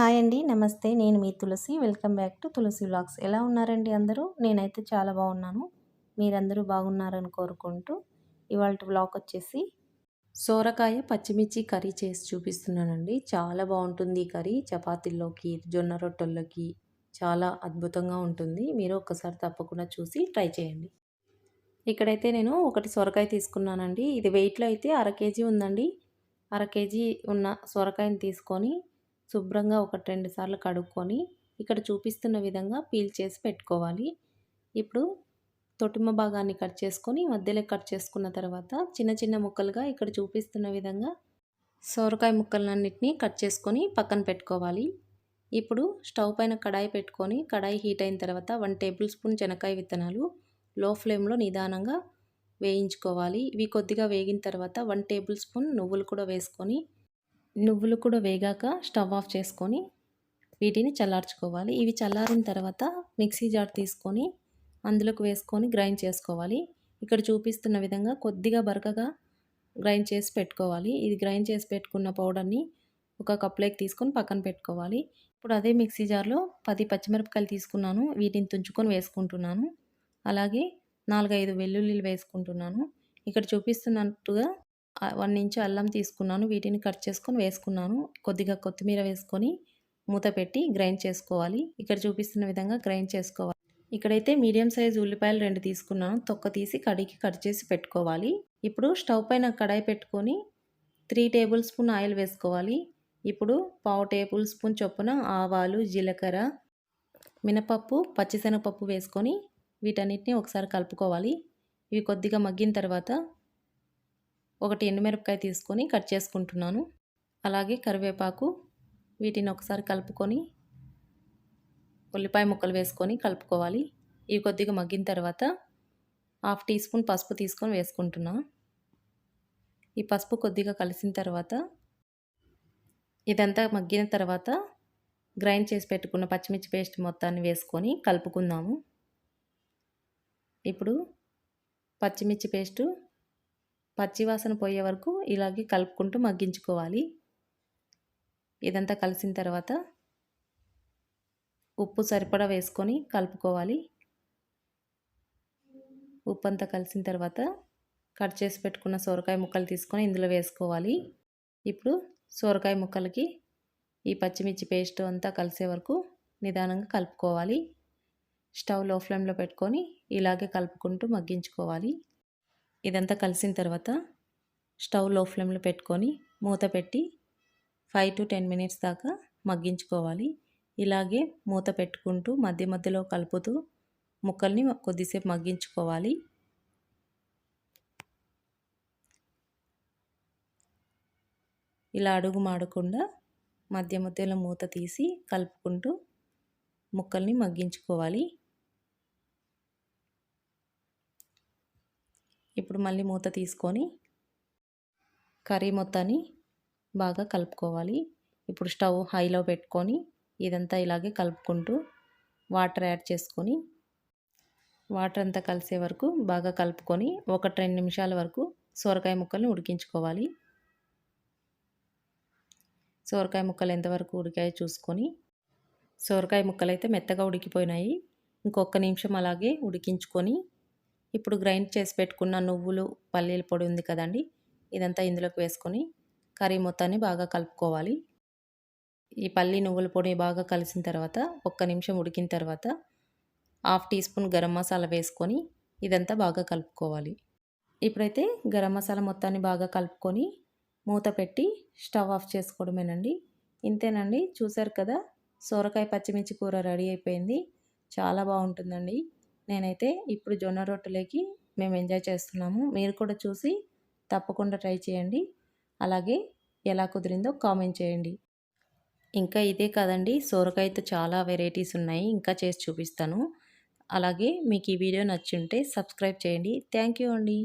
Hi అండి. నమస్తే. నేను మీ Tulasi. Welcome back to Tulasi vlogs. ఎలా ఉన్నారండి అందరూ? నేనైతే చాలా బాగున్నాను. మీరందరూ బాగున్నారని కోరుకుంటూ ఇవాళ వ్లాగ్ వచ్చేసి సోరకాయ పచ్చిమిర్చి కర్రీ చేసి చూపిస్తున్నానండి. చాలా బాగుంటుంది ఈ కర్రీ. చపాతీల్లోకి జొన్న రొట్టెల్లోకి చాలా అద్భుతంగా ఉంటుంది. మీరు ఒక్కసారి తప్పకుండా చూసి ట్రై చేయండి. ఇక్కడైతే నేను ఒకటి సొరకాయ తీసుకున్నానండి. ఇది వెయిట్లో అయితే అర కేజీ ఉందండి. అర కేజీ ఉన్న సొరకాయని తీసుకొని శుభ్రంగా ఒక రెండు సార్లు కడుక్కొని ఇక్కడ చూపిస్తున్న విధంగా పీల్ చేసి పెట్టుకోవాలి. ఇప్పుడు తొటిమ భాగాన్ని కట్ చేసుకొని మధ్యలో కట్ చేసుకున్న తర్వాత చిన్న చిన్న ముక్కలుగా ఇక్కడ చూపిస్తున్న విధంగా సోరకాయ ముక్కలన్నింటినీ కట్ చేసుకొని పక్కన పెట్టుకోవాలి. ఇప్పుడు స్టవ్ పైన కడాయి పెట్టుకొని కడాయి హీట్ అయిన తర్వాత వన్ టేబుల్ స్పూన్ చెనక్కాయ విత్తనాలు లో ఫ్లేమ్లో నిదానంగా వేయించుకోవాలి. ఇవి కొద్దిగా వేగిన తర్వాత వన్ టేబుల్ స్పూన్ నువ్వులు కూడా వేసుకొని నువ్వులు కూడా వేగాక స్టవ్ ఆఫ్ చేసుకొని వీటిని చల్లార్చుకోవాలి. ఇవి చల్లారిన తర్వాత మిక్సీ జార్ తీసుకొని అందులోకి వేసుకొని గ్రైండ్ చేసుకోవాలి. ఇక్కడ చూపిస్తున్న విధంగా కొద్దిగా బరకగా గ్రైండ్ చేసి పెట్టుకోవాలి. ఇది గ్రైండ్ చేసి పెట్టుకున్న పౌడర్ని ఒక కప్లోకి తీసుకొని పక్కన పెట్టుకోవాలి. ఇప్పుడు అదే మిక్సీ జార్లో పది పచ్చిమిరపకాయలు తీసుకున్నాను. వీటిని తుంచుకొని వేసుకుంటున్నాను. అలాగే నాలుగైదు వెల్లుల్లిలు వేసుకుంటున్నాను. ఇక్కడ చూపిస్తున్నట్టుగా వన్ ఇంచు అల్లం తీసుకున్నాను. వీటిని కట్ చేసుకొని వేసుకున్నాను. కొద్దిగా కొత్తిమీర వేసుకొని మూత పెట్టి గ్రైండ్ చేసుకోవాలి. ఇక్కడ చూపిస్తున్న విధంగా గ్రైండ్ చేసుకోవాలి. ఇక్కడైతే మీడియం సైజ్ ఉల్లిపాయలు రెండు తీసుకున్నాను. తొక్క తీసి కడిగి కట్ చేసి పెట్టుకోవాలి. ఇప్పుడు స్టవ్ పైన కడాయి పెట్టుకొని త్రీ టేబుల్ స్పూన్ ఆయిల్ వేసుకోవాలి. ఇప్పుడు పావు టేబుల్ స్పూన్ చొప్పున ఆవాలు జీలకర్ర మినపప్పు పచ్చిశనగపప్పు వేసుకొని వీటన్నిటిని ఒకసారి కలుపుకోవాలి. ఇవి కొద్దిగా మగ్గిన తర్వాత ఒకటి ఎండుమిరపకాయ తీసుకొని కట్ చేసుకుంటున్నాను. అలాగే కరివేపాకు వీటిని ఒకసారి కలుపుకొని ఉల్లిపాయ ముక్కలు వేసుకొని కలుపుకోవాలి. ఇవి కొద్దిగా మగ్గిన తర్వాత హాఫ్ టీ స్పూన్ పసుపు తీసుకొని వేసుకుంటున్నా. ఈ పసుపు కొద్దిగా కలిసిన తర్వాత ఇదంతా మగ్గిన తర్వాత గ్రైండ్ చేసి పెట్టుకున్న పచ్చిమిర్చి పేస్ట్ మొత్తాన్ని వేసుకొని కలుపుకుందాము. ఇప్పుడు పచ్చిమిర్చి పేస్టు పచ్చివాసన పోయే వరకు ఇలాగే కలుపుకుంటూ మగ్గించుకోవాలి. ఇదంతా కలిసిన తర్వాత ఉప్పు సరిపడా వేసుకొని కలుపుకోవాలి. ఉప్పు అంతా కలిసిన తర్వాత కట్ చేసి పెట్టుకున్న సొరకాయ ముక్కలు తీసుకొని ఇందులో వేసుకోవాలి. ఇప్పుడు సొరకాయ ముక్కలకి ఈ పచ్చిమిర్చి పేస్ట్ అంతా కలిసే వరకు నిదానంగా కలుపుకోవాలి. స్టవ్లో ఫ్లేమ్లో పెట్టుకొని ఇలాగే కలుపుకుంటూ మగ్గించుకోవాలి. ఇదంతా కలిసిన తర్వాత స్టవ్లో ఫ్లేమ్లో పెట్టుకొని మూత పెట్టి ఫైవ్ టు టెన్ మినిట్స్ దాకా మగ్గించుకోవాలి. ఇలాగే మూత పెట్టుకుంటూ మధ్య మధ్యలో కలుపుతూ ముక్కల్ని కొద్దిసేపు మగ్గించుకోవాలి. ఇలా అడుగు మాడకుండా మధ్య మధ్యలో మూత తీసి కలుపుకుంటూ ముక్కల్ని మగ్గించుకోవాలి. ఇప్పుడు మళ్ళీ మూత తీసుకొని కర్రీ మొత్తాన్ని బాగా కలుపుకోవాలి. ఇప్పుడు స్టవ్ హైలో పెట్టుకొని ఇదంతా ఇలాగే కలుపుకుంటూ వాటర్ యాడ్ చేసుకొని వాటర్ అంతా కలిసే వరకు బాగా కలుపుకొని ఒక రెండు నిమిషాల వరకు సొరకాయ ముక్కల్ని ఉడికించుకోవాలి. సొరకాయ ముక్కలు ఎంతవరకు ఉడికాయో చూసుకొని సొరకాయ ముక్కలు అయితే మెత్తగా ఉడికిపోయినాయి. ఇంకొక నిమిషం అలాగే ఉడికించుకొని ఇప్పుడు గ్రైండ్ చేసి పెట్టుకున్న నువ్వులు పల్లీల పొడి ఉంది కదండి. ఇదంతా ఇందులోకి వేసుకొని కర్రీ మొత్తాన్ని బాగా కలుపుకోవాలి. ఈ పల్లి నువ్వుల పొడి బాగా కలిసిన తర్వాత ఒక్క నిమిషం ఉడికిన తర్వాత half teaspoon garam masala వేసుకొని ఇదంతా బాగా కలుపుకోవాలి. ఇప్పుడైతే గరం మసాలా మొత్తాన్ని బాగా కలుపుకొని మూత పెట్టి స్టవ్ ఆఫ్ చేసుకోవడమేనండి. ఇంతేనండి. చూసారు కదా సోరకాయ పచ్చిమిర్చి కూర రెడీ అయిపోయింది. చాలా బాగుంటుందండి. నేనైతే ఇప్పుడు జొన్న రొట్టెలకి మేము ఎంజాయ్ చేస్తున్నాము. మీరు కూడా చూసి తప్పకుండా ట్రై చేయండి. అలాగే ఎలా కుదిరిందో కామెంట్ చేయండి. ఇంకా ఇదే కాదండి సోరకాయతో చాలా వెరైటీస్ ఉన్నాయి. ఇంకా చేసి చూపిస్తాను. అలాగే మీకు ఈ వీడియో నచ్చుంటే సబ్స్క్రైబ్ చేయండి. థ్యాంక్ యూ అండి.